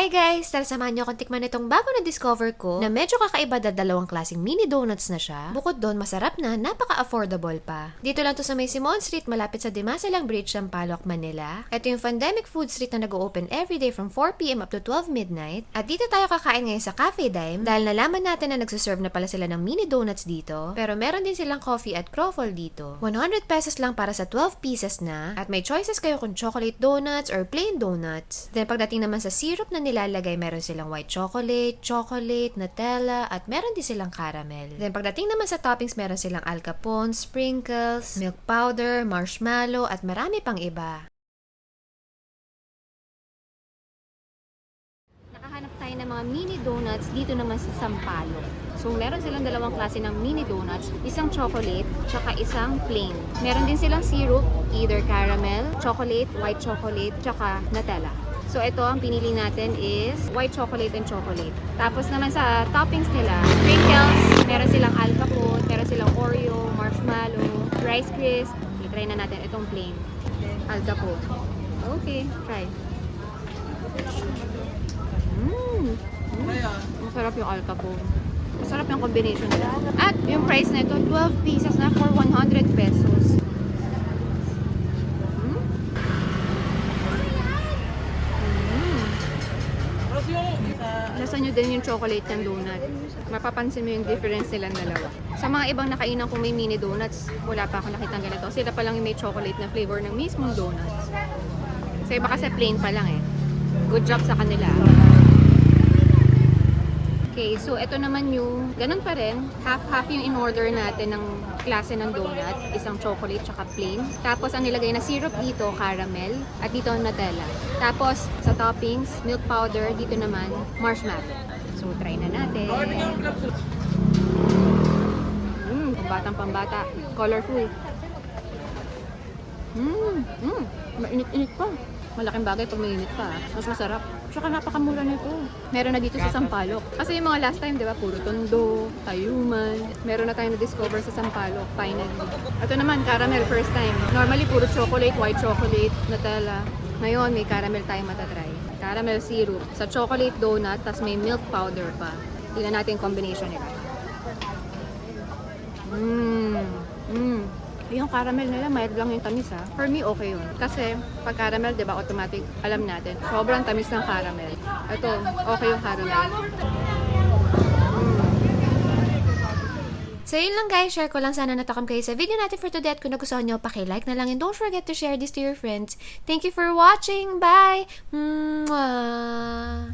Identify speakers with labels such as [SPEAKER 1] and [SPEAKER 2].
[SPEAKER 1] Hi guys! Tara samahan niyo akong tikman itong bago na discover ko na medyo kakaiba dahil dalawang klaseng mini donuts na siya. Bukod doon, masarap na, napaka-affordable pa. Dito lang to sa may Simon Street malapit sa Dimasalang Bridge, Sampaloc, Manila. Ito yung Pandemic Food Street na nag-open everyday from 4pm up to 12 midnight. At dito tayo kakain ngayon sa Cafe Dime dahil nalaman natin na nagsuserve na pala sila ng mini donuts dito. Pero meron din silang coffee at croffle dito. 100 pesos lang para sa 12 pieces na at may choices kayo kung chocolate donuts or plain donuts. Then pagdating naman sa syrup na nilalagay, meron silang white chocolate, chocolate, Nutella, at meron din silang caramel. Then pagdating naman sa toppings, meron silang alcapon, sprinkles, milk powder, marshmallow, at marami pang iba. Nakahanap tayo ng mga mini donuts dito naman sa Sampaloc. So, meron silang dalawang klase ng mini donuts. Isang chocolate, tsaka isang plain. Meron din silang syrup, either caramel, chocolate, white chocolate, tsaka Nutella. So, ito ang pinili natin is white chocolate and chocolate. Tapos naman sa toppings nila, sprinkles, meron silang alcapon, meron silang Oreo, marshmallow, rice crisp. I-try na natin itong plain. Alcapon. Okay, try. Mmm. Masarap yung alcapon. Masarap yung combination nila. At yung price na ito, 12 pieces na for 100 pesos. Lasa nyo din yung chocolate ng donut. Mapapansin mo yung difference nilang dalawa. Sa mga ibang nakainan kung may mini donuts, wala pa ako nakitang ganito. Sila pa lang yung may chocolate na flavor ng mismong donuts. Sa iba kasi plain pa lang eh. Good job sa kanila. Okay, so ito naman yung, ganun pa rin, half-half yung in-order natin ng klase ng donut, isang chocolate tsaka plain. Tapos ang nilagay na syrup dito, caramel, at dito Nutella. Tapos sa toppings, milk powder, dito naman marshmallow. So try na natin. Mmm, pambatang pambata. Colorful. Mmm, mmm, mainit-init pa. Malaking bagay pag mainit pa. ah. Mas masarap. Tsaka napakamura nito. Meron na dito sa Sampaloc. Kasi yung mga last time, di ba, puro tondo, tayuman. Meron na tayong na-discover sa Sampaloc, finally. Ito naman, caramel, first time. Normally, puro chocolate, white chocolate, Nutella. Ngayon, may caramel tayong matatry. Caramel syrup. Sa chocolate donut, tas may milk powder pa. Tingnan natin yung combination nila. Mmm. Yung caramel nila, mild lang yung tamis ha. For me, okay yun. Kasi, pag caramel, di ba, automatic, alam natin, sobrang tamis ng caramel. Ito, okay yung caramel. So yun lang guys, share ko lang sana natakam kayo sa video natin for today at kung nagustuhan nyo, like na lang and don't forget to share this to your friends. Thank you for watching. Bye! Mwah!